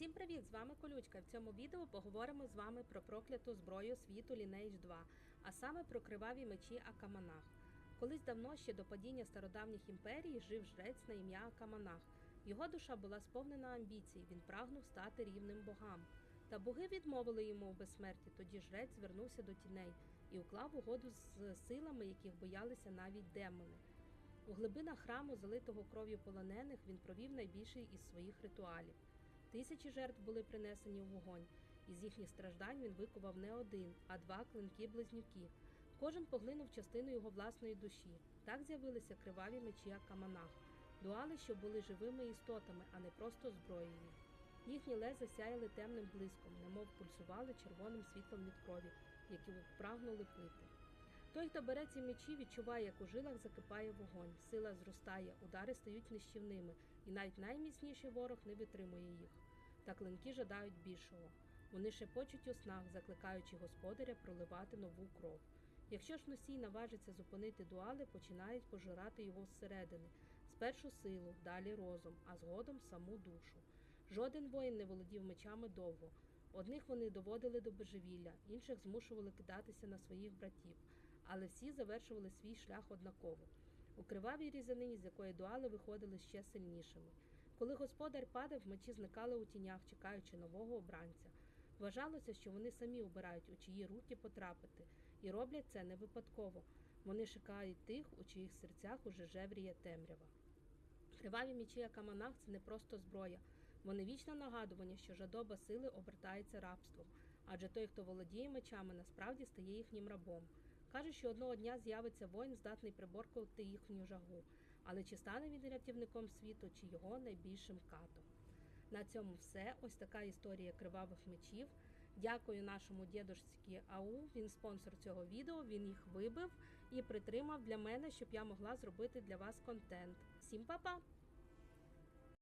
Всім привіт! З вами Колючка. В цьому відео поговоримо з вами про прокляту зброю світу Lineage 2, а саме про криваві мечі Акаманах. Колись давно, ще до падіння стародавніх імперій, жив жрець на ім'я Акаманах. Його душа була сповнена амбіцій, він прагнув стати рівним богам. Та боги відмовили йому у безсмерті, тоді жрець звернувся до тіней і уклав угоду з силами, яких боялися навіть демони. У глибинах храму, залитого кров'ю полонених, він провів найбільший із своїх ритуалів. Тисячі жертв були принесені у вогонь, і з їхніх страждань він викував не один, а два клинки-близнюки. Кожен поглинув частину його власної душі. Так з'явилися криваві мечі Акаманах, дуали, що були живими істотами, а не просто зброєю. Їхні леза сяяли темним блиском, немов пульсували червоним світлом від крові, які прагнули пити. Той, хто бере ці мечі, відчуває, як у жилах закипає вогонь, сила зростає, удари стають нищівними, і навіть найміцніший ворог не витримує їх. Та клинки жадають більшого. Вони шепочуть у снах, закликаючи господаря проливати нову кров. Якщо ж носій наважиться зупинити дуали, починають пожирати його зсередини, спершу силу, далі розум, а згодом саму душу. Жоден воїн не володів мечами довго. Одних вони доводили до божевілля, інших змушували кидатися на своїх братів, але всі завершували свій шлях однаково. У кривавій різанині, з якої дуали виходили ще сильнішими. Коли господар падав, мечі зникали у тінях, чекаючи нового обранця. Вважалося, що вони самі обирають, у чиї руки потрапити, і роблять це не випадково. Вони шукають тих, у чиїх серцях уже жевріє темрява. Криваві мічі Акаманах це не просто зброя. Вони вічне нагадування, що жадоба сили обертається рабством, адже той, хто володіє мечами, насправді стає їхнім рабом. Каже, що одного дня з'явиться воїн, здатний приборкувати їхню жагу, але чи стане він рятівником світу, чи його найбільшим катом. На цьому все. Ось така історія кривавих мечів. Дякую нашому дідушці АУ. Він спонсор цього відео. Він їх вибив і притримав для мене, щоб я могла зробити для вас контент. Всім па-па!